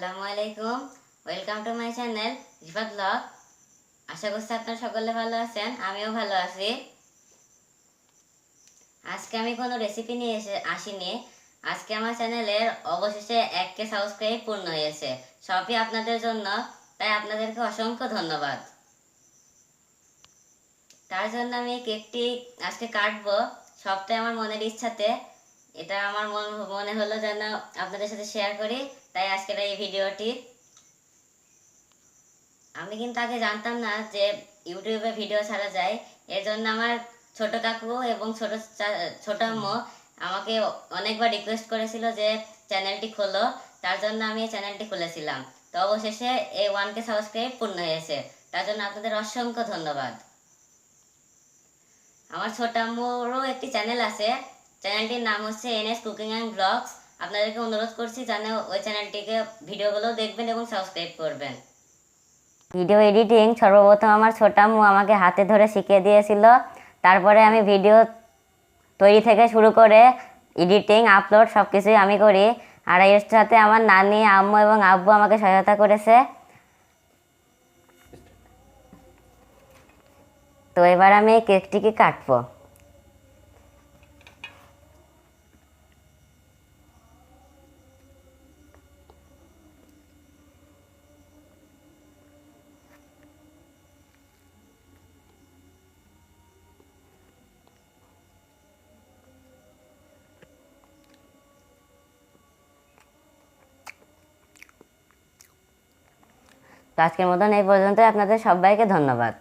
আসসালামু আলাইকুম। Welcome to my channel Rifat blog আশা করছি আপনারা সকলে ভালো আছেন, আমিও ভালো আছি। আজকে আমি কোনো রেসিপি নিয়ে এসে আসিনি। আজকে আমার চ্যানেলের অবশেষে এক কে সাবস্ক্রাইব পূর্ণ হয়েছে। সবই আপনাদের জন্য, তাই আপনাদেরকে অসংখ্য ধন্যবাদ। তার জন্য আমি কেকটি আজকে কাটবো। সবটাই আমার মনের ইচ্ছাতে। এটা আমার মনে হলো যেন আপনাদের সাথে শেয়ার করি তাই আজকের এই ভিডিওটি। আমি কিন্তু আগে জানতাম না যে ইউটিউবে ভিডিও ছাড়া যায়। এর জন্য আমার ছোট কাকু এবং ছোট ছোট আম্মু আমাকে অনেকবার রিকোয়েস্ট করেছিল যে চ্যানেলটি খোলো। তার জন্য আমি এই চ্যানেলটি খুলেছিলাম। তো অবশেষে এই ওয়ান কে সাবস্ক্রাইব পূর্ণ হয়েছে। তার জন্য আপনাদের অসংখ্য ধন্যবাদ। আমার ছোট আম্মুরও একটি চ্যানেল আছে। চ্যানেলটির নাম হচ্ছে এনএস কুকিং অ্যান্ড ব্লগস। আপনাদেরকে অনুরোধ করছি যেন ওই চ্যানেলটিকে ভিডিওগুলো দেখবেন এবং সাবস্ক্রাইব করবেন। ভিডিও এডিটিং সর্বপ্রথম আমার ছোট আম্মু আমাকে হাতে ধরে শিখিয়ে দিয়েছিল। তারপরে আমি ভিডিও তৈরি থেকে শুরু করে এডিটিং, আপলোড সব কিছুই আমি করি। আর এর সাথে আমার নানি, আম্মু এবং আব্বু আমাকে সহায়তা করেছে। তো এবার আমি কেকটিকে কাটবো। তো আজকের মতন এই পর্যন্ত আপনাদের সবাইকে ধন্যবাদ।